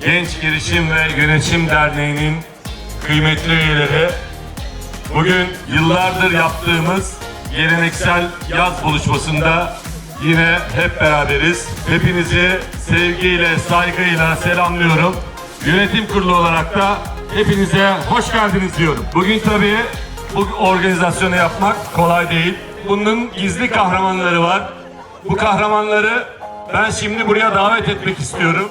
Genç Girişim ve Yönetim Derneği'nin kıymetli üyeleri, bugün yıllardır yaptığımız geleneksel yaz buluşmasında yine hep beraberiz. Hepinizi sevgiyle, saygıyla selamlıyorum. Yönetim kurulu olarak da hepinize hoş geldiniz diyorum. Bugün tabii bu organizasyonu yapmak kolay değil. Bunun gizli kahramanları var. Bu kahramanları ben şimdi buraya davet etmek istiyorum.